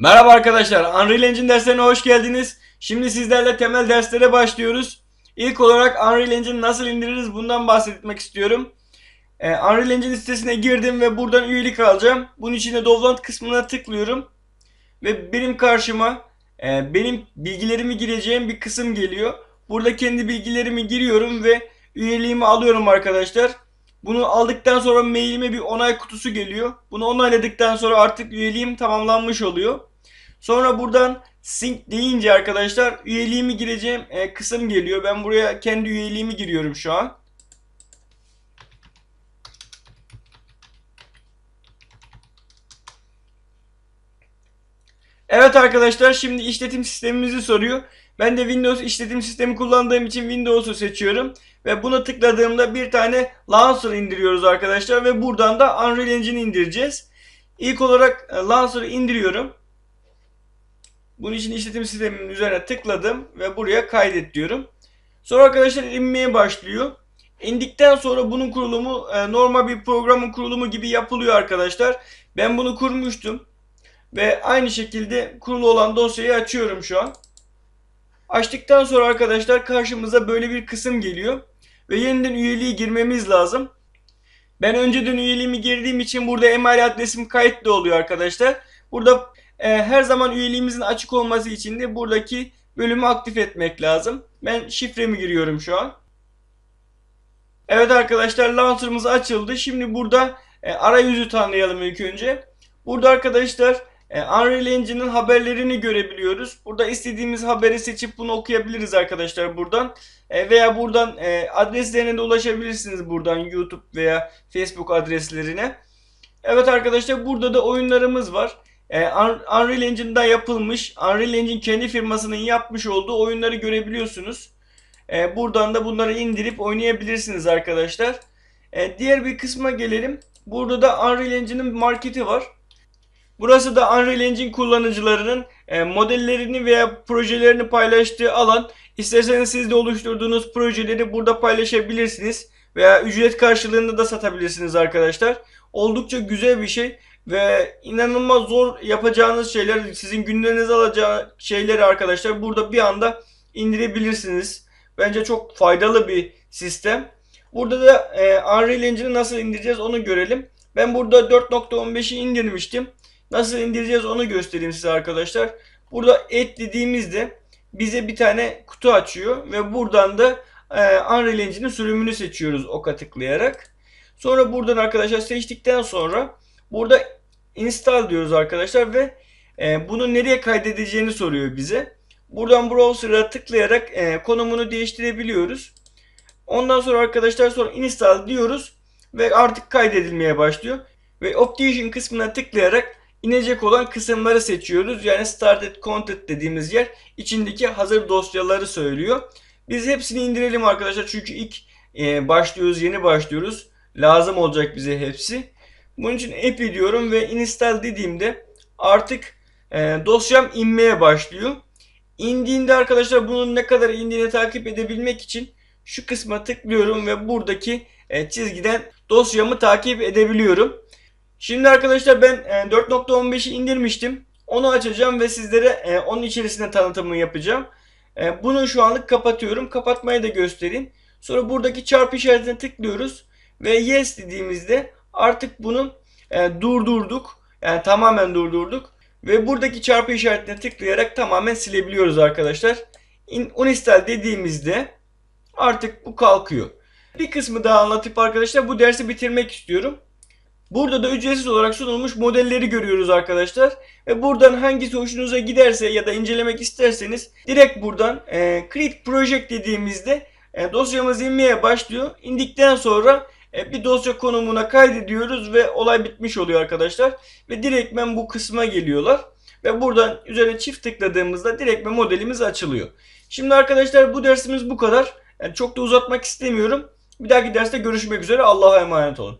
Merhaba arkadaşlar, Unreal Engine derslerine hoş geldiniz. Şimdi sizlerle temel derslere başlıyoruz. İlk olarak Unreal Engine nasıl indiririz bundan bahsetmek istiyorum. Ee, Unreal Engine sitesine girdim ve buradan üyelik alacağım. Bunun için de download kısmına tıklıyorum. Ve benim karşıma e, benim bilgilerimi gireceğim bir kısım geliyor. Burada kendi bilgilerimi giriyorum ve üyeliğimi alıyorum arkadaşlar. Bunu aldıktan sonra mailime bir onay kutusu geliyor. Bunu onayladıktan sonra artık üyeliğim tamamlanmış oluyor. Sonra buradan sync deyince arkadaşlar üyeliğimi gireceğim e, kısım geliyor. Ben buraya kendi üyeliğimi giriyorum şu an. Evet arkadaşlar şimdi işletim sistemimizi soruyor. Ben de Windows işletim sistemi kullandığım için Windows'u seçiyorum. Ve buna tıkladığımda bir tane Launcher indiriyoruz arkadaşlar. Ve buradan da Unreal Engine indireceğiz. İlk olarak e, Launcher'ı indiriyorum. Bunun için işletim sisteminin üzerine tıkladım ve buraya kaydet diyorum. Sonra arkadaşlar inmeye başlıyor. İndikten sonra bunun kurulumu e, normal bir programın kurulumu gibi yapılıyor arkadaşlar. Ben bunu kurmuştum. Ve aynı şekilde kurulu olan dosyayı açıyorum şu an. Açtıktan sonra arkadaşlar karşımıza böyle bir kısım geliyor. Ve yeniden üyeliği girmemiz lazım. Ben önceden üyeliğimi girdiğim için burada email adresim kayıtlı oluyor arkadaşlar. Burada e, her zaman üyeliğimizin açık olması için de buradaki bölümü aktif etmek lazım. Ben şifremi giriyorum şu an. Evet arkadaşlar launcher'ımız açıldı. Şimdi burada e, arayüzü tanıyalım ilk önce. Burada arkadaşlar e, Unreal Engine'in haberlerini görebiliyoruz. Burada istediğimiz haberi seçip bunu okuyabiliriz arkadaşlar buradan. E, veya buradan e, adreslerine de ulaşabilirsiniz buradan YouTube veya Facebook adreslerine. Evet arkadaşlar burada da oyunlarımız var. E, Un- Unreal Engine'da yapılmış, Unreal Engine kendi firmasının yapmış olduğu oyunları görebiliyorsunuz. E, buradan da bunları indirip oynayabilirsiniz arkadaşlar. E, diğer bir kısma gelelim. Burada da Unreal Engine'in marketi var. Burası da Unreal Engine kullanıcılarının e, modellerini veya projelerini paylaştığı alan. İsterseniz siz de oluşturduğunuz projeleri burada paylaşabilirsiniz. Veya ücret karşılığında da satabilirsiniz arkadaşlar. Oldukça güzel bir şey. Ve inanılmaz zor yapacağınız şeyler, sizin günlerinizi alacağı şeyleri arkadaşlar burada bir anda indirebilirsiniz. Bence çok faydalı bir sistem. Burada da e, Unreal Engine'i nasıl indireceğiz onu görelim. Ben burada 4.15'i indirmiştim. Nasıl indireceğiz onu göstereyim size arkadaşlar. Burada et dediğimizde bize bir tane kutu açıyor ve buradan da e, Unreal Engine'in sürümünü seçiyoruz oka tıklayarak. Sonra buradan arkadaşlar seçtikten sonra burada install diyoruz arkadaşlar ve e, bunu nereye kaydedeceğini soruyor bize. Buradan browser'a tıklayarak e, konumunu değiştirebiliyoruz. Ondan sonra arkadaşlar sonra install diyoruz ve artık kaydedilmeye başlıyor. Ve Optician kısmına tıklayarak inecek olan kısımları seçiyoruz. Yani started content dediğimiz yer içindeki hazır dosyaları söylüyor. Biz hepsini indirelim arkadaşlar çünkü ilk e, başlıyoruz, yeni başlıyoruz. Lazım olacak bize hepsi. Bunun için app diyorum ve install dediğimde artık e, dosyam inmeye başlıyor. İndiğinde arkadaşlar bunun ne kadar indiğini takip edebilmek için şu kısma tıklıyorum ve buradaki e, çizgiden dosyamı takip edebiliyorum. Şimdi arkadaşlar ben e, 4.15'i indirmiştim. Onu açacağım ve sizlere e, onun içerisinde tanıtımını yapacağım. E, bunu şu anlık kapatıyorum. Kapatmayı da göstereyim. Sonra buradaki çarpı işaretine tıklıyoruz. Ve yes dediğimizde artık bunu e, durdurduk. Yani tamamen durdurduk. Ve buradaki çarpı işaretine tıklayarak tamamen silebiliyoruz arkadaşlar. In, uninstall dediğimizde artık bu kalkıyor. Bir kısmı daha anlatıp arkadaşlar bu dersi bitirmek istiyorum. Burada da ücretsiz olarak sunulmuş modelleri görüyoruz arkadaşlar. Ve buradan hangisi hoşunuza giderse ya da incelemek isterseniz direkt buradan e, Create Project dediğimizde e, dosyamız inmeye başlıyor. İndikten sonra e, bir dosya konumuna kaydediyoruz ve olay bitmiş oluyor arkadaşlar. Ve direktmen bu kısma geliyorlar. Ve buradan üzerine çift tıkladığımızda direktmen modelimiz açılıyor. Şimdi arkadaşlar bu dersimiz bu kadar. Yani çok da uzatmak istemiyorum. Bir dahaki derste görüşmek üzere. Allah'a emanet olun.